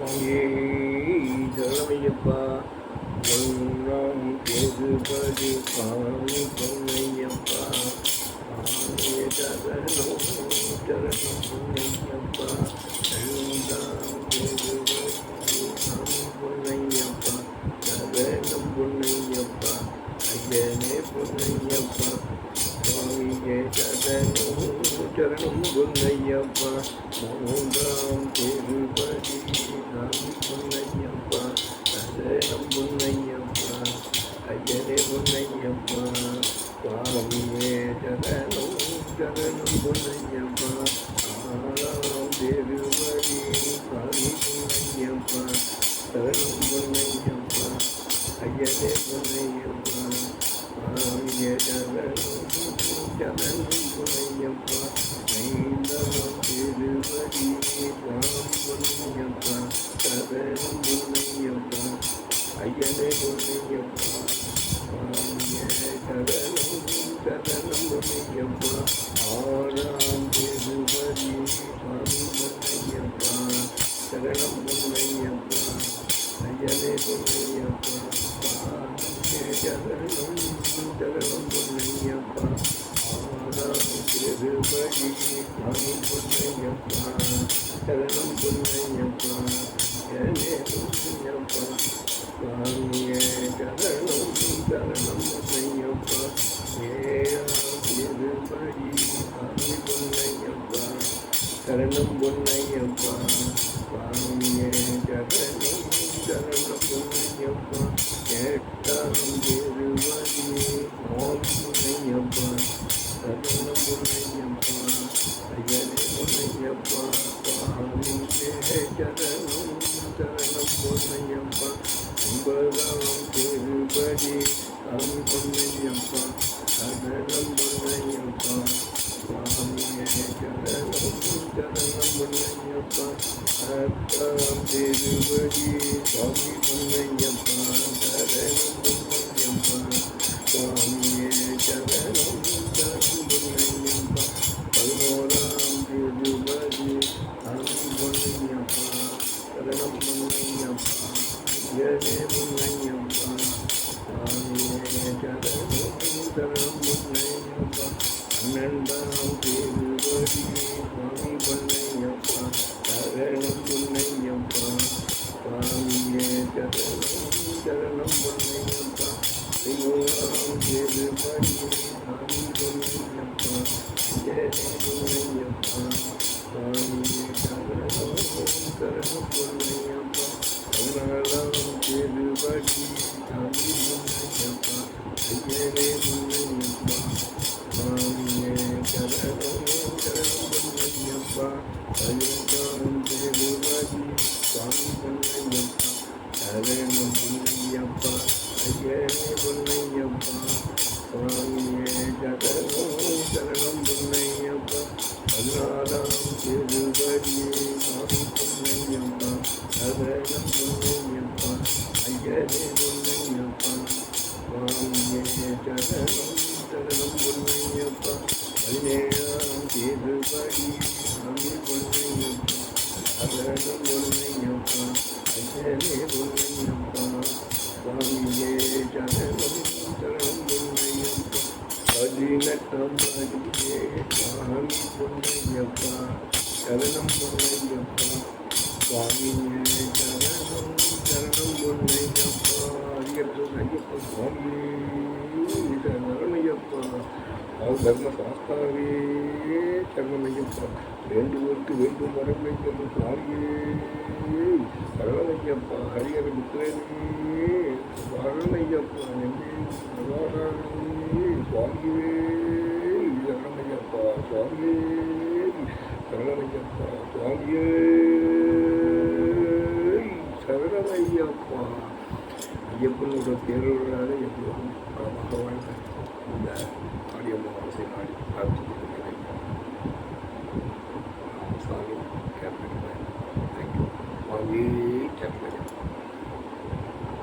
சுவாமியே சரணையப்பா ஒன்றாம் திருப்பதி சுவாமி பொன்னையப்பா. பொன்னையப்பா. பொன்னையப்பா மூன்றாம் திருப்பதி சாமி பொன்னையப்பா சரணம் பொன்னையப்பா ஐயனே பொன்னையப்பா சுவாமியே சரணம் சரணம் பொன்னையப்பா ஆறாம் திருப்பதி சாமி பொன்னையப்பா சரணம் பொன்னையப்பா ஐயனே பொன்னையப்பா ஐயனே பொன்னையப்பா சுவாமியே சரணம் பொன்னையப்பா ஆறாம் திருவடி சுவாமி பொன்னையப்பா சரணம் பொன்னையப்பா ஐயனே பொன்னையப்பா சரணம் சரணம் திருவடி சுவாமி பொன்னையப்பா சரணம் பொன்னையப்பா ஐயனே பொன்னையப்பா சுவாமியே சரணம் சரணம் பொன்னையப்பா ஏழாம் திருப்படி சுவாமி பொன்னையப்பா சரணம் பொன்னையப்பா சுவாமியே சரணம் சரணம் பொன்னையப்பா எட்டாம் பொன்னையப்பா சுவாமியே சரணம் சரணம் பொன்னையப்பா ஒன்பதாம் திருப்பதி சாமி பொன்னையப்பா சரணம் பொன்னையப்பா சுவாமியே சரணம் சரணம் பொன்னையப்பா பத்தாம் திருப்பதி சுவாமி பொன்னையப்பா சரணம் பொன்னையப்பா சுவாமியே சரணம் சரணம் ஐயனே பொன்னையப்பா சுவாமி பொன்னையப்பா சரணம் பொன்னையப்பா சுவாமியே சரணம் சரணம் பொன்னையப்பா பதினோராம் திருப்பதி சாமி பொன்னையப்பா ஐயனே பொன்னையப்பா சுவாமியே சரணம் சரணம் பொன்னையப்பா பதினாலாம் திருப்பதி சாமி பொன்னையப்பா ஐயனே சுவாமியே சரணம் சுவாமி பொன்னையப்பா சரணம் பொன்னையப்பா ஐயனே பொன்னையப்பா சுவாமியே சரணம் சரணம் சரணம் பொன்னையப்பா பதினேழாம் திருப்பதி சுவாமி பொன்னையப்பா சரணம் பொன்னையப்பா ஐயனே பொன்னையப்பா சுவாமியே சரணம் சரணம் பொன்னையப்பா பதினெட்டாம் பதியே சுவாமி பொன்னையப்பா சரணம் பொன்னையப்பா சுவாமியே சரணம் சரணம் பொன்னையப்பா அதிகரித்து ஐயப்பா சுவாமி சரணமையப்பா அவர் தர்ம சாஸ்தாவே சரணமையப்பா வேண்டுவோருக்கு வேண்டும் வரங்களை தரும் சுவாமியே சரணமையப்பா ஹரிஹர புத்திரனே சரணமையப்பா நெஞ்சே சுவாமியே சரணமையப்பா சுவாமியே சரணமையப்பா சுவாமியே சரணமையப்பா ஐயப்பனோட பேரோடாத எப்போதும் இந்த ஆடியோ மூலம் நாடி பிரார்த்திக்கிறேன்